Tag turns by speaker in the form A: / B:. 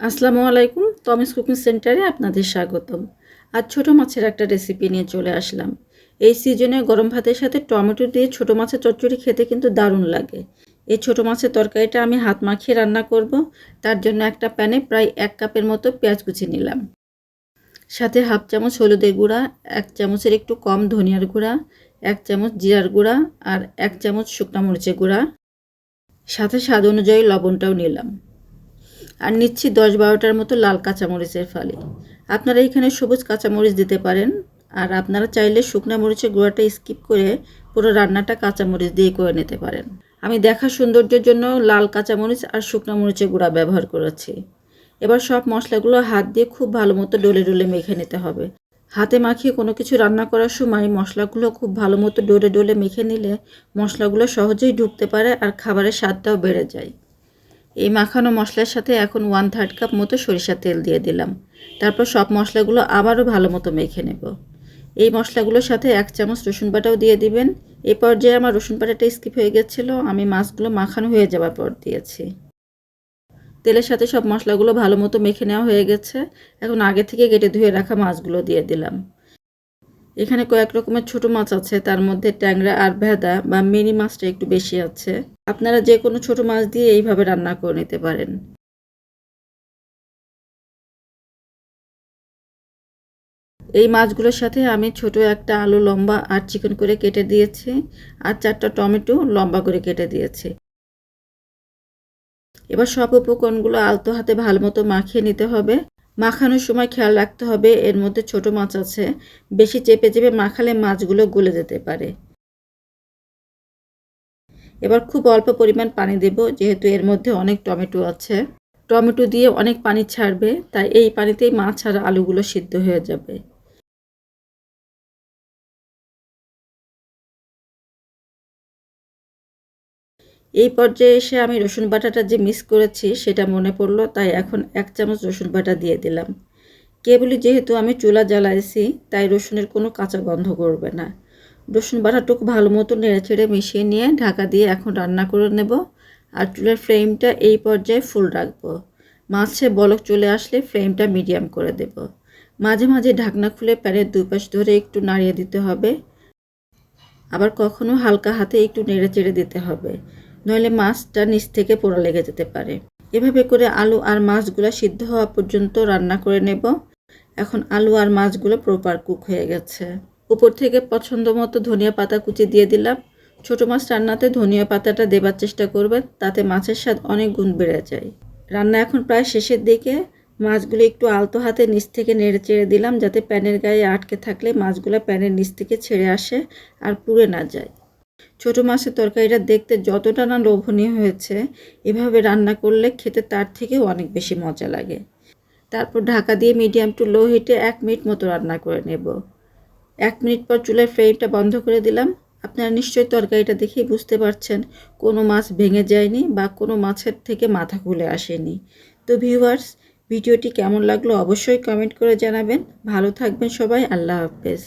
A: আসসালামু আলাইকুম তমিস কুকিং সেন্টারে আপনাদের স্বাগতম। আজ ছোট মাছের একটা রেসিপি নিয়ে চলে আসলাম। এই সিজনে গরম ভাতের সাথে টমেটো দিয়ে ছোট মাছের চচ্চড়ি খেতে কিন্তু দারুণ লাগে। এই ছোট মাছের তরকারিটা আমি হাত মাখিয়ে রান্না করব। তার জন্য একটা প্যানে প্রায় এক কাপের মতো পেঁয়াজ কুচি নিলাম। সাথে হাফ চামচ হলুদের গুঁড়া, এক চামচের একটু কম ধনিয়ার গুঁড়া, এক চামচ জিরার গুঁড়া আর এক চামচ শুকনা মরিচের গুঁড়া। সাথে স্বাদ অনুযায়ী লবণটাও নিলাম। আর নিচ্ছি দশ বারোটার মতো লাল কাঁচামরিচের ফালি। আপনারা এখানে সবুজ কাঁচামরিচ দিতে পারেন, আর আপনারা চাইলে শুকনা মরিচের গুঁড়াটা স্কিপ করে পুরো রান্নাটা কাঁচামরিচ দিয়ে করে নিতে পারেন। আমি দেখা সৌন্দর্যের জন্য লাল কাঁচামরিচ আর শুকনা মরিচের গুঁড়া ব্যবহার করেছি। এবার সব মশলাগুলো হাত দিয়ে খুব ভালো মতো ডলে ডলে মেখে নিতে হবে। হাতে মাখিয়ে কোনো কিছু রান্না করার সময় মশলাগুলো খুব ভালো মতো ডলে ডলে মেখে নিলে মশলাগুলো সহজেই ঢুকতে পারে আর খাবারের স্বাদটাও বেড়ে যায়। এই মাখানো মশলার সাথে এখন ওয়ান থার্ড কাপ মতো সরিষার তেল দিয়ে দিলাম। তারপর সব মশলাগুলো আবারও ভালো মতো মেখে নেব। এই মশলাগুলোর সাথে এক চামচ রসুন বাটাও দিয়ে দিবেন। এই পর্যায়ে আমার রসুন বাটাটা স্কিপ হয়ে গেছিল। আমি মাছগুলো মাখানো হয়ে যাওয়ার পর দিয়েছি। তেলের সাথে সব মশলাগুলো ভালো মতো মেখে নেওয়া হয়ে গেছে। এখন আগে থেকে কেটে ধুয়ে রাখা মাছগুলো দিয়ে দিলাম। এখানে কয়েক রকমের ছোট মাছ আছে, তার মধ্যে ট্যাংরা আর ভেদা বা মিনি মাছটা একটু বেশি আছে। আপনারা যে কোনো ছোট মাছ দিয়ে এইভাবে রান্না করে নিতে পারেন। এই মাছগুলোর সাথে আমি ছোট একটা আলু লম্বা আর চিকন করে কেটে দিয়েছি আর চারটা টমেটো লম্বা করে কেটে দিয়েছি। এবার সব উপকরণগুলো আলতো হাতে ভালো মতো মাখিয়ে নিতে হবে। মাখানোর সময় খেয়াল রাখতে হবে, এর মধ্যে ছোট মাছ আছে। বেশি চেপে চেপে মাখালে মাছগুলো গলে যেতে পারে। এবার খুব অল্প পরিমাণ পানি দেব, যেহেতু এর মধ্যে অনেক টমেটো আছে। টমেটো দিয়ে অনেক পানি ছাড়বে, তাই এই পানিতেই মাছ আর আলুগুলো সিদ্ধ হয়ে যাবে। এই পর্যায়ে এসে আমি রসুন বাটাটা যে মিস করেছি সেটা মনে পড়ল, তাই এখন এক চামচ রসুন বাটা দিয়ে দিলাম। কেবলই যেহেতু আমি চুলা জ্বালাইছি, তাই রসুনের কোনো কাঁচা গন্ধ করবে না। রসুন বাটাটুকু ভালো মতো নেড়ে ছেড়ে মিশিয়ে নিয়ে ঢাকা দিয়ে এখন রান্না করে নেব আর চুলের ফ্লেমটা এই পর্যায়ে ফুল রাখব। মাছে বলক চলে আসলে ফ্লেমটা মিডিয়াম করে দেব। মাঝে মাঝে ঢাকনা খুলে প্যানের দুপাশ ধরে একটু নাড়িয়ে দিতে হবে। আবার কখনো হালকা হাতে একটু নেড়ে চেড়ে দিতে হবে। নইলে মাছটা নিচ থেকে পোড়া লেগে যেতে পারে। এভাবে করে আলু আর মাছগুলো সিদ্ধ হওয়া পর্যন্ত রান্না করে নেব। এখন আলু আর মাছগুলো প্রপার কুক হয়ে গেছে। উপর থেকে পছন্দ মতো ধনিয়া পাতা কুচি দিয়ে দিলাম। ছোট মাছ রান্নাতে ধনিয়া পাতাটা দেবার চেষ্টা করবেন, তাতে মাছের স্বাদ অনেক গুণ বেড়ে যায়। রান্না এখন প্রায় শেষের দিকে। মাছগুলো একটু আলতো হাতে নিচ থেকে নেড়ে চেড়ে দিলাম, যাতে প্যানের গায়ে আটকে থাকলে মাছগুলো প্যানের নিচ থেকে ছেড়ে আসে আর পুড়ে না যায়। ছোট মাছের তরকারিটা দেখতে যতটা না লোভনীয় হয়েছে, এভাবে রান্না করলে খেতে তার থেকেও অনেক বেশি মজা লাগে। তারপর ঢাকা দিয়ে মিডিয়াম টু লো হিটে এক মিনিট মতো রান্না করে নেব। এক মিনিট পর চুলের ফ্লেমটা বন্ধ করে দিলাম। আপনারা নিশ্চয়ই তরকারিটা দেখেই বুঝতে পারছেন, কোনো মাছ ভেঙে যায়নি বা কোনো মাছের থেকে মাথা খুলে আসেনি। তো ভিউয়ার্স, ভিডিওটি কেমন লাগল অবশ্যই কমেন্ট করে জানাবেন। ভালো থাকবেন সবাই, আল্লাহ হাফেজ।